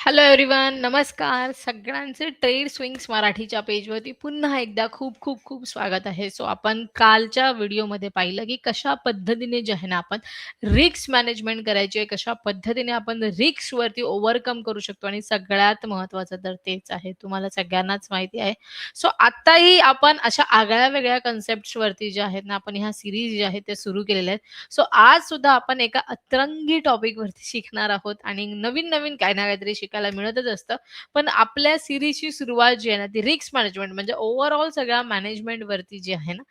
Hello everyone नमस्कार. सगळ्यांचे trade swings मराठीच्या पेजवरती पुन्हा एकदा खूप खूप खूप स्वागत आहे. सो आपण कालच्या व्हिडिओमध्ये पाहिलं की कशा पद्धतीने जे आहे ना आपण रिक्स मॅनेजमेंट करायची आहे कशा पद्धतीने आपण रिक्सवरती ओव्हरकम करू शकतो आणि सगळ्यात महत्वाचं तर तेच आहे. तुम्हाला सगळ्यांनाच माहिती आहे. सो आत्ताही आपण अशा आगळ्या वेगळ्या कन्सेप्टवरती जे आहेत ना आपण ह्या सिरीज जे आहेत ते सुरू केलेल्या आहेत. सो आज सुद्धा आपण एका अतरंगी टॉपिकवरती शिकणार आहोत आणि नवीन नवीन काही ना काहीतरी शिकायला मिळतच असतं. पण आपल्या सिरीजची सुरुवात जी आहे ना ती रिक्स मॅनेजमेंट म्हणजे ओव्हरऑल सगळ्या मॅनेजमेंट वरती जी आहे ना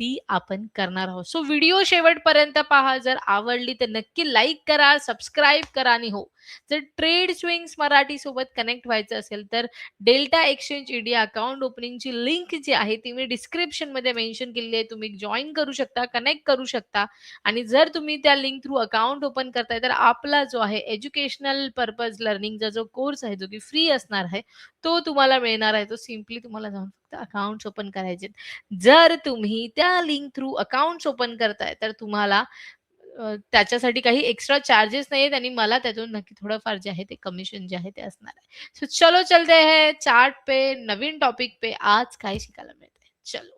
ती आपण करणार आहोत. सो व्हिडिओ शेवटपर्यंत पहा. जर आवडली तर नक्की लाईक करा सबस्क्राईब करा आणि हो. जर ट्रेड स्विंग्स मराठी सोबत कनेक्ट व्हायचं असेल तर डेल्टा एक्सचेंज इंडिया अकाउंट ओपनिंगची लिंक जी आहे ती मी डिस्क्रिप्शनमध्ये मेन्शन केलेली आहे. तुम्ही जॉईन करू शकता कनेक्ट करू शकता. आणि जर तुम्ही त्या लिंक थ्रू अकाउंट ओपन करताय तर आपला जो आहे एज्युकेशनल पर्पज लर्निंगचा जो कोर्स आहे जो की फ्री असणार आहे तो तुम्हाला मिळणार आहे. तो सिम्पली तुम्हाला जाऊन फक्त अकाउंट ओपन करायचे जर तुम्ही त्या लिंक थ्रू अकाउंट ओपन करताय तर तुम्हाला त्याच्यासाठी काही एक्स्ट्रा चार्जेस नाही आहेत आणि मला त्यातून नक्की थोडंफार जे आहे ते कमिशन जे आहे ते असणार आहे. सो चलो चलते है चार्ट पे नवीन टॉपिक पे आज काय शिकायला मिळते चलो.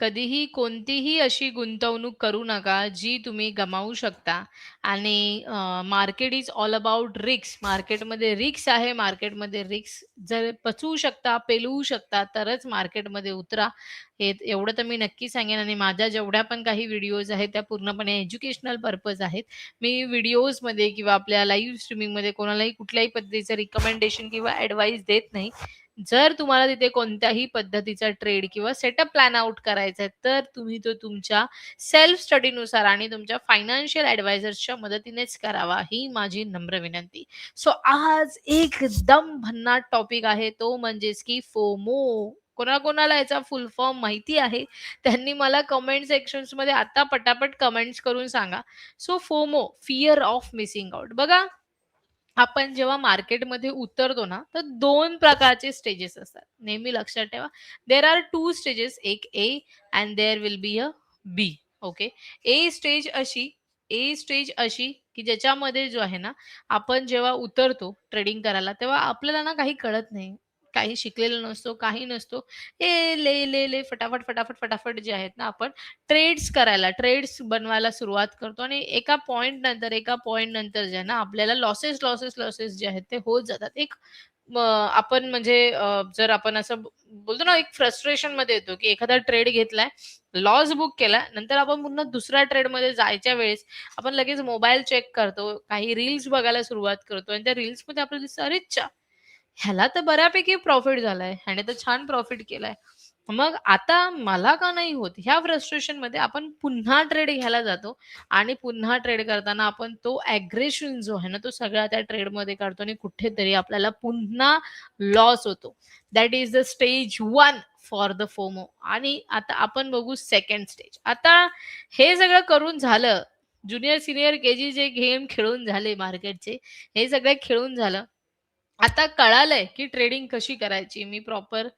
कधीही कोणतीही अशी गुंतवणूक करू नका जी तुम्ही गमावू शकता. आणि मार्केट इज ऑल अबाउट रिक्स मार्केटमध्ये रिक्स आहे मार्केटमध्ये रिक्स जर पचवू शकता पेलवू शकता तरच मार्केटमध्ये उतरा. हे एवढं तर मी नक्की सांगेन आणि माझ्या जेवढ्या पण काही व्हिडिओज आहेत त्या पूर्णपणे एज्युकेशनल पर्पज आहेत. मी व्हिडिओजमध्ये किंवा आपल्या लाईव्ह स्ट्रीमिंगमध्ये कोणालाही कुठल्याही पद्धतीचं रिकमेंडेशन किंवा ॲडवाईस देत नाही. जर तुम्हाला तिथे कोणत्याही पद्धतीचा ट्रेड किंवा सेटअप प्लॅन आउट करायचा आहे तर तुम्ही तो तुमच्या सेल्फ स्टडीनुसार आणि तुमच्या फायनान्शियल ॲडवायझर्सच्या मदतीनेच करावा ही माझी नम्र विनंती. सो आज एकदम भन्नाट टॉपिक आहे तो म्हणजेच की फोमो. कोणाकोणाला याचा फुल फॉर्म माहिती आहे? त्यांनी मला कमेंट सेक्शन्समध्ये आता पटापट कमेंट्स करून सांगा. So FOMO fear of missing out बघा आपण जेव्हा मार्केटमध्ये उतरतो ना तर दोन प्रकारचे स्टेजेस असतात. नेहमी लक्षात ठेवा. देर आर टू स्टेजेस एक A and there will be a B okay A stage अशी ए स्टेज अशी की ज्याच्यामध्ये जो आहे ना आपण जेव्हा उतरतो ट्रेडिंग करायला तेव्हा आपल्याला ना काही कळत नाही. काही शिकलेला नसतो काही नसतो. ए ले ले ले फटाफट फटाफट फटाफट जे आहेत ना आपण ट्रेड्स करायला ट्रेड्स बनवायला सुरुवात करतो आणि एका पॉइंट नंतर एका पॉइंट नंतर जे आहे ना आपल्याला लॉसेस लॉसेस लॉसेस जे आहेत ते होत जातात. एक आपण म्हणजे जर आपण असं बोलतो ना एक फ्रस्ट्रेशनमध्ये येतो की एखादा ट्रेड घेतलाय लॉस बुक केला नंतर आपण पुन्हा दुसऱ्या ट्रेडमध्ये जायच्या वेळेस आपण लगेच मोबाईल चेक करतो काही रील्स बघायला सुरुवात करतो आणि त्या रील्समध्ये आपल्याला दिसतं अरेच्छा ह्याला तर बऱ्यापैकी प्रॉफिट झालाय. ह्याने तर छान प्रॉफिट केलाय. मग आता मला का नाही होत? ह्या फ्रस्ट्रेशनमध्ये आपण पुन्हा ट्रेड घ्यायला जातो आणि पुन्हा ट्रेड करताना आपण तो अग्रेशन जो आहे ना तो सगळा त्या ट्रेडमध्ये काढतो आणि कुठेतरी आपल्याला पुन्हा लॉस होतो. That is the stage one for the FOMO आणि आता आपण बघू सेकंड स्टेज आता हे सगळं करून झालं ज्युनियर सिनियर के जी जे गेम खेळून झाले मार्केटचे हे सगळे खेळून झालं. आता कळालंय की ट्रेडिंग कशी करायची. मी प्रॉपर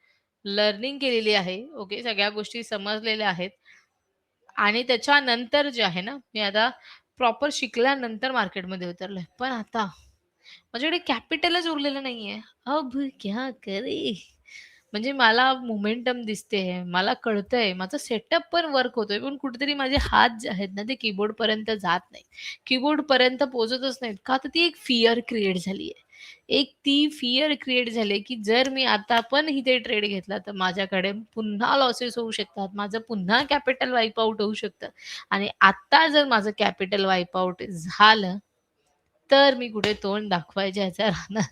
लर्निंग केलेली आहे. ओके सगळ्या गोष्टी समजलेल्या आहेत. आणि त्याच्यानंतर जे आहे ना मी आता प्रॉपर शिकल्यानंतर मार्केटमध्ये उतरलोय. पण आता माझ्याकडे कॅपिटलच उरलेलं नाहीये. अब क्या करे? म्हणजे मला मोमेंटम दिसते, मला कळतंय, माझा सेटअप पण वर्क होतोय, पण कुठेतरी माझे हात जे आहेत ना, ते कीबोर्डपर्यंत जात नाहीत. कीबोर्डपर्यंत पोहोचतच नाहीत. का तर ती एक फिअर क्रिएट झाली आहे. एक ती फिअर क्रिएट झाले की जर मी आता पण इथे ट्रेड घेतला, तर माझ्याकडे पुन्हा लॉसेस होऊ शकतात. माझं पुन्हा कॅपिटल वाईप आउट होऊ शकतं आणि आता जर माझं कॅपिटल वाईप आउट झालं, तर मी कुठे तोंड दाखवायच्या ह्याचा राहणार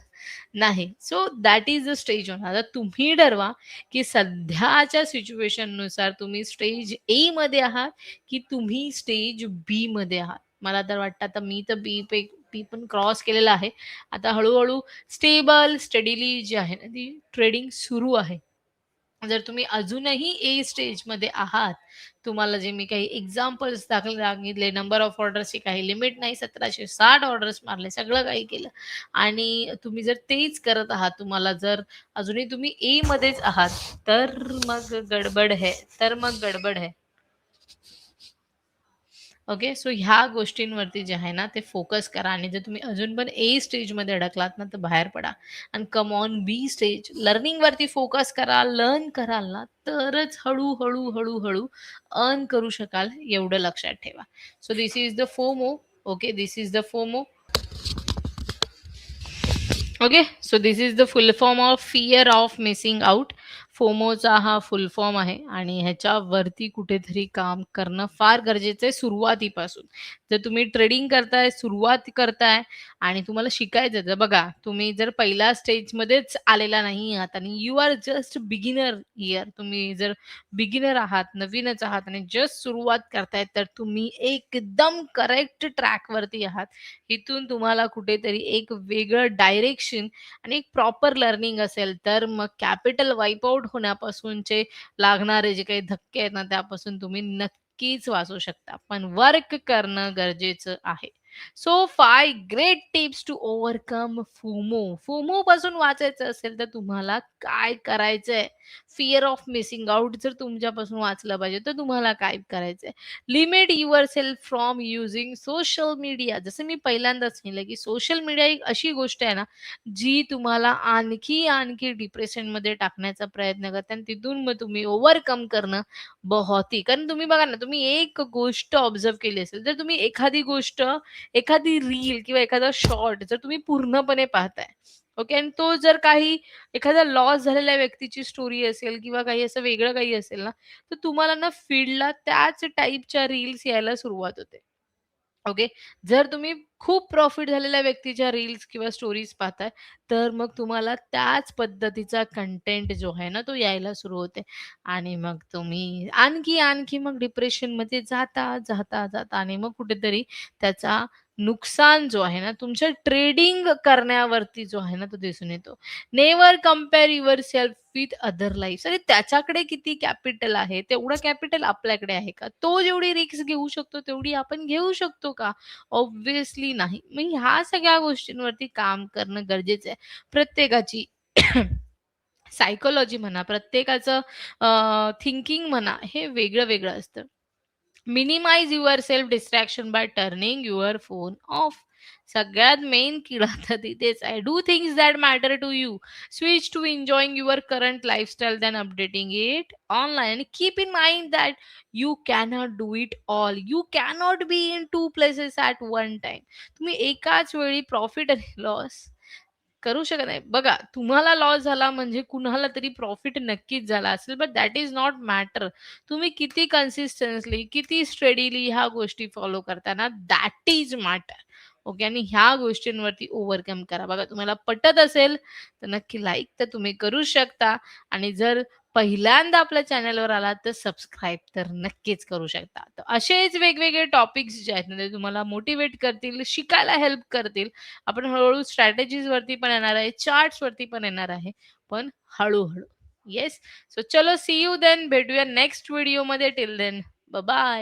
नाही. So that is the stage one. आता तुम्ही ठरवा, की सध्याच्या सिच्युएशननुसार तुम्ही स्टेज ए मध्ये आहात, की तुम्ही स्टेज बी मध्ये आहात. मला तर वाटतं आता मी तर बी पे पी पण क्रॉस केलेला आहे. आता हळूहळू स्टेबल, स्टडीली जी आहे ना, ती ट्रेडिंग सुरू आहे. जर तुम्ही अजूनही ए स्टेजमध्ये आहात, तुम्हाला जे मी काही एक्झाम्पल्स दाखल सांगितले, नंबर ऑफ ऑर्डर्सची काही लिमिट नाही, 1760 ऑर्डर्स मारले, सगळं काही केलं आणि तुम्ही जर तेच करत आहात, तुम्हाला जर अजूनही तुम्ही ए मध्येच आहात, तर मग गडबड है, तर मग गडबड है. ओके. सो ह्या गोष्टींवरती जे आहे ना, ते फोकस करा आणि जर तुम्ही अजून पण ए स्टेजमध्ये अडकलात ना, तर बाहेर पडा आणि कम ऑन बी स्टेज लर्निंगवरती फोकस करा, लर्न कराल ना, तरच हळूहळू हळूहळू अर्न करू शकाल, एवढं लक्षात ठेवा. So this is the FOMO. Okay, this is the FOMO. Okay. So this is the full form of fear of missing out. फोमोचा हा फुल फॉर्म आहे आणि ह्याच्यावरती कुठेतरी काम करणं फार गरजेचं आहे सुरुवातीपासून. जर तुम्ही ट्रेडिंग करताय, सुरुवात करताय आणि तुम्हाला शिकायचं तर बघा तुम्ही जर पहिल्या स्टेजमध्येच आलेला नाही आहात आणि you are just beginner here तुम्ही जर बिगिनर आहात, नवीनच आहात आणि जस्ट सुरुवात करताय, तर तुम्ही एकदम करेक्ट ट्रॅकवरती आहात. इथून तुम्हाला कुठेतरी एक वेगळं डायरेक्शन आणि एक प्रॉपर लर्निंग असेल, तर मग कॅपिटल वाईप आउट होण्यापासूनचे लागणारे जे काही धक्के आहेत ना, त्यापासून तुम्ही नक्कीच वाचू शकता. पण वर्क करणं गरजेचं आहे. So five great tips to overcome FOMO FOMO पासून वाचायचं असेल, तर तुम्हाला काय करायचंय? फिअर ऑफ मिसिंग आउट जर तुमच्यापासून वाचलं पाहिजे, तर तुम्हाला काय करायचंय? Limit yourself from using social media. जसं मी पहिल्यांदाच सांगितलं, की सोशल मीडिया एक अशी गोष्ट आहे ना, जी तुम्हाला आणखी, आणखी डिप्रेशनमध्ये टाकण्याचा प्रयत्न करते आणि तिथून मग तुम्ही ओव्हरकम करणं बहुत ही कारण तुम्ही बघा ना, तुम्ही एक गोष्ट ऑब्झर्व्ह केली असेल, जर तुम्ही एखादी गोष्ट, एखादी रील किंवा एखादा शॉर्ट जर तुम्ही पूर्णपणे पाहताय, ओके. आणि तो जर काही एखादा लॉस झालेल्या व्यक्तीची स्टोरी असेल किंवा काही असं वेगळं काही असेल ना, तर तुम्हाला ना फील्डला त्याच टाइपच्या रील्स यायला सुरुवात होते. ओके. जर तुम्ही खूप प्रॉफिट झालेल्या व्यक्तीच्या रील्स किंवा स्टोरीज पाहताय, तर मग तुम्हाला त्याच पद्धतीचा कंटेंट जो आहे ना, तो यायला सुरू होते आणि मग तुम्ही आणखी, आणखी मग डिप्रेशनमध्ये जाता, जाता, जाता आणि मग कुठेतरी त्याचा नुकसान जो आहे ना, तुमच्या ट्रेडिंग करण्यावरती जो आहे ना, तो दिसून येतो. Never compare yourself with other life अरे त्याच्याकडे किती कॅपिटल आहे, तेवढं कॅपिटल आपल्याकडे आहे का? तो जेवढी रिक्स घेऊ शकतो, तेवढी आपण घेऊ शकतो का? ऑब्व्हियसली नाही. मग ह्या सगळ्या गोष्टींवरती काम करणं गरजेचं आहे. प्रत्येकाची सायकोलॉजी म्हणा, प्रत्येकाचं थिंकिंग म्हणा, हे वेगळं-वेगळं असतं. Minimize yourself distraction by turning your phone off. सगळ्यात मेन किडा तर तिथेच आहे. Do things that matter to you. Switch to enjoying your current lifestyle than updating it online. Keep in mind that you cannot do it all. You cannot be in two places at one time. तुम्ही एकाच वेळी profit आणि loss करू शकत नाही. बघा, तुम्हाला loss झाला म्हणजे कुणाला तरी प्रॉफिट नक्कीच झाला असेल, but that is not matter. तुम्ही किती कन्सिस्टन्सली, किती स्टडीली ह्या गोष्टी फॉलो करताना दॅट इज मॅटर. ओके. आणि ह्या गोष्टींवरती ओव्हरकम करा. बघा, तुम्हाला पटत असेल, तर नक्की लाईक तर तुम्ही करू शकता आणि जर पहिल्यांदा आपल्या चॅनलवर आला तर सबस्क्राईब तर नक्कीच करू शकता. तर असेच वेगवेगळे टॉपिक्स जे आहेत ना, ते तुम्हाला मोटिवेट करतील, शिकायला हेल्प करतील. आपण हळूहळू स्ट्रॅटेजीज स्ट्रॅटेजीजवरती पण येणार आहे, चार्ट्सवरती पण येणार आहे, पण हळूहळू येस. सो चलो सी यू देन. भेटूया नेक्स्ट व्हिडिओमध्ये. Till then bye